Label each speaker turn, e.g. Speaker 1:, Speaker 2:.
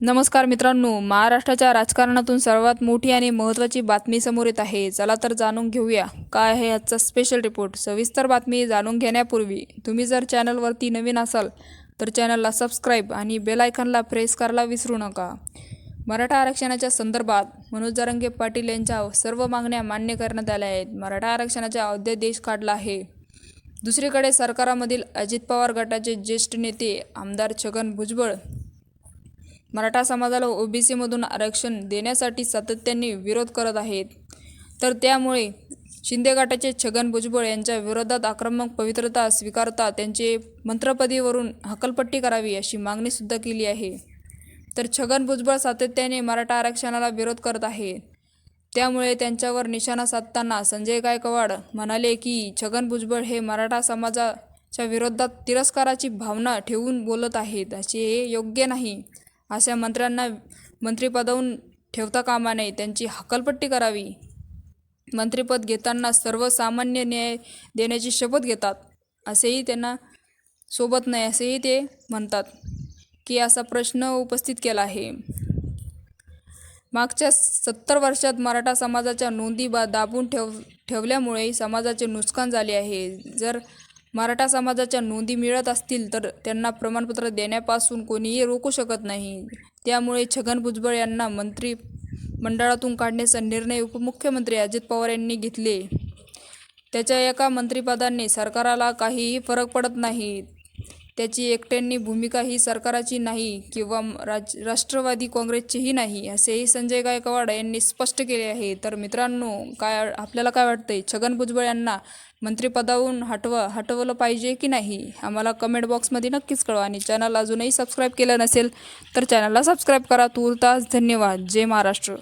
Speaker 1: नमस्कार मित्रांनो महाराष्ट्राच्या राजकारणातून सर्वात मोठी आणि महत्त्वाची बातमी समोर येत आहे. चला तर जाणून घेऊया काय आहे आजचा स्पेशल रिपोर्ट सविस्तर बातमी जाणून घेण्यापूर्वी तुम्ही जर चॅनलवरती नवीन असाल तर चॅनलला सबस्क्राईब आणि बेल आयकॉनला प्रेस करायला विसरू नका. मराठा आरक्षणाच्या संदर्भात मनोज जरांगे पाटील यांच्या सर्व मागण्या मान्य करण्यात आल्या आहेत. मराठा आरक्षणाचा अध्यादेश काढला आहे. दुसरीकडे सरकारामधील अजित पवार गटाचे ज्येष्ठ नेते आमदार छगन भुजबळ मराठा समाजाला ओबीसीमधून आरक्षण देण्यासाठी सातत्याने विरोध करत आहेत. तर त्यामुळे शिंदे गटाचे छगन भुजबळ यांच्या विरोधात आक्रमक पवित्रता स्वीकारता त्यांचे मंत्रपदीवरून हकलपट्टी करावी अशी मागणीसुद्धा केली आहे. तर छगन भुजबळ सातत्याने मराठा आरक्षणाला विरोध करत आहे. त्यामुळे त्यांच्यावर निशाणा साधताना संजय गायकवाड म्हणाले की छगन भुजबळ हे मराठा समाजाच्या विरोधात तिरस्काराची भावना ठेवून बोलत आहेत असे हे योग्य नाही. अशा मंत्र्यांना मंत्रिपदावरून ठेवता कामा नये त्यांची हकलपट्टी करावी. मंत्रिपद घेताना सर्वसामान्य न्याय देण्याची शपथ घेतात असेही त्यांना सोबत नाही असेही ते म्हणतात की असा प्रश्न उपस्थित केला आहे. मागच्या सत्तर वर्षात मराठा समाजाच्या नोंदी बा दाबून ठेव ठेवल्यामुळे समाजाचे नुकसान झाले आहे. जर मराठा समाजाच्या नोंदी मिळत असतील तर त्यांना प्रमाणपत्र देण्यापासून कोणीही रोखू शकत नाही. त्यामुळे छगन भुजबळ यांना मंत्री मंडळातून काढण्याचा निर्णय उपमुख्यमंत्री अजित पवार यांनी घेतले. त्याच्या एका मंत्रिपदाने सरकाराला काहीही फरक पडत नाही. त्याची एकट्यांनी भूमिका ही सरकाराची नाही किंवा राज राष्ट्रवादी काँग्रेसचीही नाही असेही संजय गायकवाड यांनी स्पष्ट केले आहे. तर मित्रांनो काय आपल्याला काय वाटतंय? छगन भुजबळ यांना मंत्रिपदावरून हटवा हटवलं पाहिजे की नाही? आम्हाला कमेंट बॉक्समध्ये नक्कीच कळवा आणि चॅनल अजूनही सबस्क्राईब केलं नसेल तर चॅनलला सबस्क्राईब करा. तूर्तास धन्यवाद. जय महाराष्ट्र.